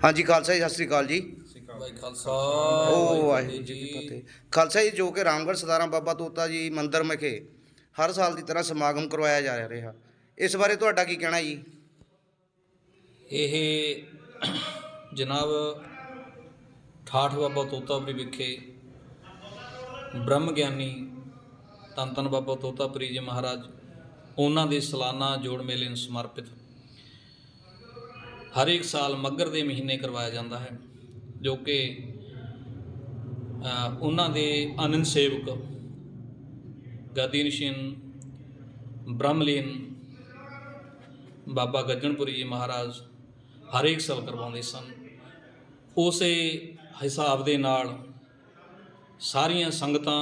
ਹਾਂਜੀ ਖਾਲਸਾ ਜੀ ਸਤਿ ਸ੍ਰੀ ਅਕਾਲ ਜੀ। ਭਾਈ ਖਾਲਸਾ ਓ ਵਾਹਿਗੁਰੂ ਜੀ ਕੀ ਫਤਿਹ। ਖਾਲਸਾ ਜੀ ਜੋ ਕਿ ਰਾਮਗੜ੍ਹ ਸਦਾਰਾਂ ਬਾਬਾ ਤੋਤਾ ਜੀ ਮੰਦਿਰ ਵਿਖੇ ਹਰ ਸਾਲ ਦੀ ਤਰ੍ਹਾਂ ਸਮਾਗਮ ਕਰਵਾਇਆ ਜਾ ਰਿਹਾ। ਇਸ ਬਾਰੇ ਤੁਹਾਡਾ ਕੀ ਕਹਿਣਾ ਜੀ? ਇਹ ਜਨਾਬ ਠਾਠ ਬਾਬਾ ਤੋਤਾਪੁਰੀ ਵਿਖੇ ਬ੍ਰਹਮ ਗਿਆਨੀ ਧੰਨ ਧੰਨ ਬਾਬਾ ਤੋਤਾਪੁਰੀ ਜੀ ਮਹਾਰਾਜ ਉਹਨਾਂ ਦੇ ਸਾਲਾਨਾ ਜੋੜ ਮੇਲੇ ਨੂੰ ਸਮਰਪਿਤ ਹਰੇਕ ਸਾਲ ਮੱਗਰ ਦੇ ਮਹੀਨੇ ਕਰਵਾਇਆ ਜਾਂਦਾ ਹੈ, ਜੋ ਕਿ ਉਹਨਾਂ ਦੇ ਆਨੰਦ ਸੇਵਕ ਗਾਦੀ ਬ੍ਰਹਮਲੀਨ, ਬਾਬਾ ਗੱਜਣਪੁਰੀ ਜੀ ਮਹਾਰਾਜ ਹਰੇਕ ਸਾਲ ਕਰਵਾਉਂਦੇ ਸਨ। ਉਸੇ ਹਿਸਾਬ ਦੇ ਨਾਲ ਸਾਰੀਆਂ ਸੰਗਤਾਂ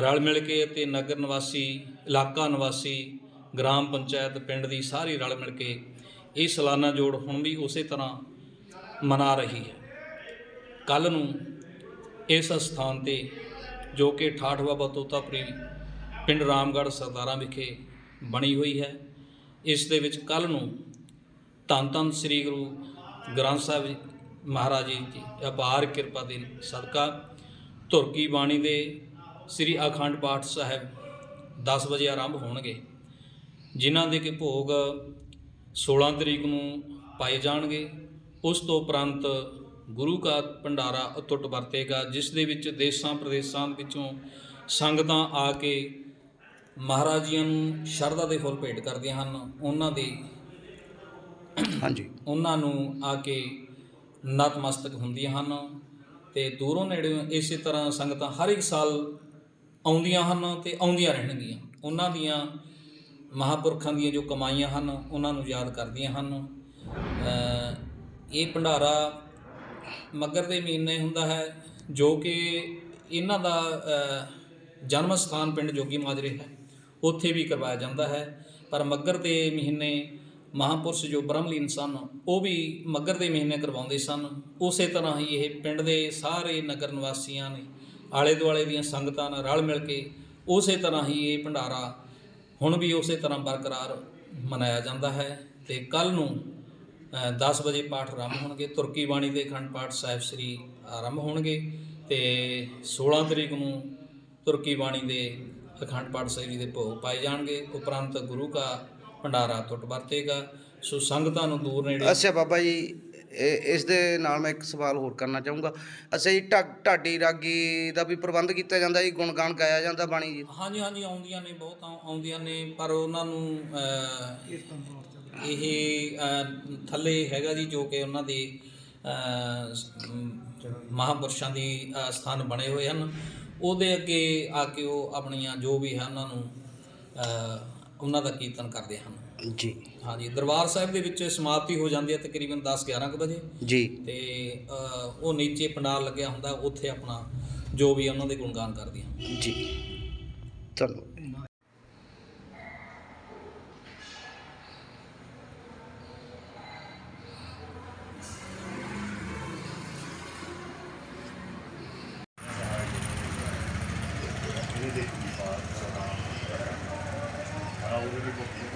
ਰਲ ਮਿਲ ਕੇ ਅਤੇ ਨਗਰ ਨਿਵਾਸੀ, ਇਲਾਕਾ ਨਿਵਾਸੀ, ਗ੍ਰਾਮ ਪੰਚਾਇਤ, ਪਿੰਡ ਦੀ ਸਾਰੀ ਰਲ ਮਿਲ ਕੇ ਇਹ ਸਾਲਾਨਾ ਜੋੜ ਹੁਣ ਵੀ ਉਸੇ ਤਰ੍ਹਾਂ ਮਨਾ ਰਹੀ ਹੈ। ਕੱਲ ਨੂੰ ਇਸ ਸਥਾਨ ਤੇ ਜੋ ਕਿ ਠਾਠ ਬਾਬਾ ਤੋਤਾਪੁਰੀ ਪਿੰਡ ਰਾਮਗੜ੍ਹ ਸਰਦਾਰਾਂ ਵਿਖੇ ਬਣੀ ਹੋਈ ਹੈ, ਇਸ ਦੇ ਵਿੱਚ ਕੱਲ ਨੂੰ ਧੰਨ ਧੰਨ ਸ੍ਰੀ ਗੁਰੂ ਗ੍ਰੰਥ ਸਾਹਿਬ ਮਹਾਰਾਜ ਜੀ ਦੀ ਅਪਾਰ ਕਿਰਪਾ ਦੇ ਸਦਕਾ ਧੁਰਕੀ ਬਾਣੀ ਦੇ ਸ੍ਰੀ ਅਖੰਡ ਪਾਠ ਸਾਹਿਬ 10 ਵਜੇ ਆਰੰਭ ਹੋਣਗੇ, ਜਿਨ੍ਹਾਂ ਦੇ ਕਿ ਭੋਗ 16 ਤਰੀਕ ਨੂੰ ਪਾਏ ਜਾਣਗੇ। ਉਸ ਤੋਂ ਉਪਰੰਤ ਗੁਰੂ ਕਾ ਭੰਡਾਰਾ ਅਟੁੱਟ ਵਰਤੇਗਾ ਜਿਸ ਦੇ ਵਿੱਚ ਦੇਸ਼ਾਂ ਪ੍ਰਦੇਸ਼ਾਂ ਵਿੱਚੋਂ ਸੰਗਤਾਂ ਆ ਕੇ ਮਹਾਰਾਜ ਜੀਆਂ ਨੂੰ ਸ਼ਰਧਾ ਦੇ ਫੁੱਲ ਭੇਟ ਕਰਦੀਆਂ ਹਨ। ਉਹਨਾਂ ਦੇ ਹਾਂਜੀ। ਉਹਨਾਂ ਨੂੰ ਆ ਕੇ ਨਤਮਸਤਕ ਹੁੰਦੀਆਂ ਹਨ ਤੇ ਦੂਰੋਂ ਨੇੜੇ ਇਸੇ ਤਰ੍ਹਾਂ ਸੰਗਤਾਂ ਹਰ ਇੱਕ ਸਾਲ ਆਉਂਦੀਆਂ ਹਨ ਤੇ ਆਉਂਦੀਆਂ ਰਹਿਣਗੀਆਂ। ਉਹਨਾਂ ਦੀਆਂ ਮਹਾਪੁਰਖਾਂ ਦੀਆਂ ਜੋ ਕਮਾਈਆਂ ਹਨ, ਉਹਨਾਂ ਨੂੰ ਯਾਦ ਕਰਦੀਆਂ ਹਨ। ਇਹ ਭੰਡਾਰਾ ਮੱਗਰ ਦੇ ਮਹੀਨੇ ਹੁੰਦਾ ਹੈ, ਜੋ ਕਿ ਇਹਨਾਂ ਦਾ ਜਨਮ ਸਥਾਨ ਪਿੰਡ ਜੋਗੀ ਮਾਜਰੇ ਹੈ। ਉੱਥੇ ਵੀ ਕਰਵਾਇਆ ਜਾਂਦਾ ਹੈ। ਪਰ ਮੱਗਰ ਦੇ ਮਹੀਨੇ ਮਹਾਪੁਰਸ਼ ਜੋ ਬ੍ਰਹਮਲੀਨ ਸਨ, ਉਹ ਵੀ ਮੱਗਰ ਦੇ ਮਹੀਨੇ ਕਰਵਾਉਂਦੇ ਸਨ। ਉਸੇ ਤਰ੍ਹਾਂ ਹੀ ਇਹ ਪਿੰਡ ਦੇ ਸਾਰੇ ਨਗਰ ਨਿਵਾਸੀਆਂ ਨੇ ਆਲੇ ਦੁਆਲੇ ਦੀਆਂ ਸੰਗਤਾਂ ਨਾਲ ਰਲ ਮਿਲ ਕੇ ਉਸੇ ਤਰ੍ਹਾਂ ਹੀ ਇਹ ਭੰਡਾਰਾ ਹੁਣ ਵੀ ਉਸੇ ਤਰ੍ਹਾਂ ਬਰਕਰਾਰ ਮਨਾਇਆ ਜਾਂਦਾ ਹੈ ਤੇ ਕੱਲ ਨੂੰ ਅ, 10 ਵਜੇ ਪਾਠ ਆਰੰਭ ਹੋਣਗੇ। ਤੁਰਕੀ ਬਾਣੀ ਦੇ ਅਖੰਡ ਪਾਠ ਸਾਹਿਬ ਸ੍ਰੀ ਆਰੰਭ ਹੋਣਗੇ ਤੇ 16 ਤਰੀਕ ਨੂੰ ਤੁਰਕੀ ਬਾਣੀ ਦੇ ਅਖੰਡ ਪਾਠ ਸਾਹਿਬ ਜੀ ਦੇ ਭੋਗ ਪਾਏ ਜਾਣਗੇ। ਉਪਰੰਤ ਗੁਰੂ ਕਾ ਭੰਡਾਰਾ ਟੁੱਟ ਵਰਤੇਗਾ। ਸੋ ਸੰਗਤਾਂ ਨੂੰ ਦੂਰ ਨੇੜੇ ਅੱਛਾ ਬਾਬਾ ਜੀ ਇਸ ਦੇ ਨਾਲ ਮੈਂ ਇੱਕ ਸਵਾਲ ਹੋਰ ਕਰਨਾ ਚਾਹੂੰਗਾ। ਅੱਛਾ ਜੀ ਢਾ- ਢਾਡੀ ਰਾਗੀ ਦਾ ਵੀ ਪ੍ਰਬੰਧ ਕੀਤਾ ਜਾਂਦਾ ਜੀ ਗੁਣਗਾਨ ਗਾਇਆ ਜਾਂਦਾ ਬਾਣੀ ਜੀ? ਹਾਂਜੀ ਹਾਂਜੀ ਆਉਂਦੀਆਂ ਨੇ ਬਹੁਤ ਆਉ- ਆਉਂਦੀਆਂ ਨੇ ਪਰ ਉਹਨਾਂ ਨੂੰ ਇਹ ਥੱਲੇ ਹੈਗਾ ਜੀ ਜੋ ਕਿ ਉਹਨਾਂ ਦੇ ਅਹ, ਸ- ਮਹਾਂਪੁਰਸ਼ਾਂ ਦੀ ਅਹ, ਸਥਾਨ ਬਣੇ ਹੋਏ ਹਨ। ਉਹਦੇ ਅੱਗੇ ਆ ਕੇ ਉਹ ਆਪਣੀਆਂ ਜੋ ਵੀ ਹੈ ਉਹਨਾਂ ਨੂੰ ਉਹਨਾਂ ਦਾ ਕੀਰਤਨ ਕਰਦੇ ਹਨ। ਜੀ। ਹਾਂਜੀ ਦਰਬਾਰ ਸਾਹਿਬ ਦੇ ਵਿੱਚ ਸਮਾਪਤੀ ਹੋ ਜਾਂਦੀ ਹੈ ਤਕਰੀਬਨ 10 11 ਕੁ ਵਜੇ। ਜੀ। ਤੇ ਉਹ ਨੀਚੇ ਪੰਡਾਲ ਲੱਗਿਆ ਹੁੰਦਾ ਉੱਥੇ ਆਪਣਾ ਜੋ ਵੀ ਉਹਨਾਂ ਦੇ ਗੁਣਗਾਨ ਕਰਦੀਆਂ। ਜੀ। ਚਲੋ। ਉਹਦੇ ਵੀ ਬਹੁਤ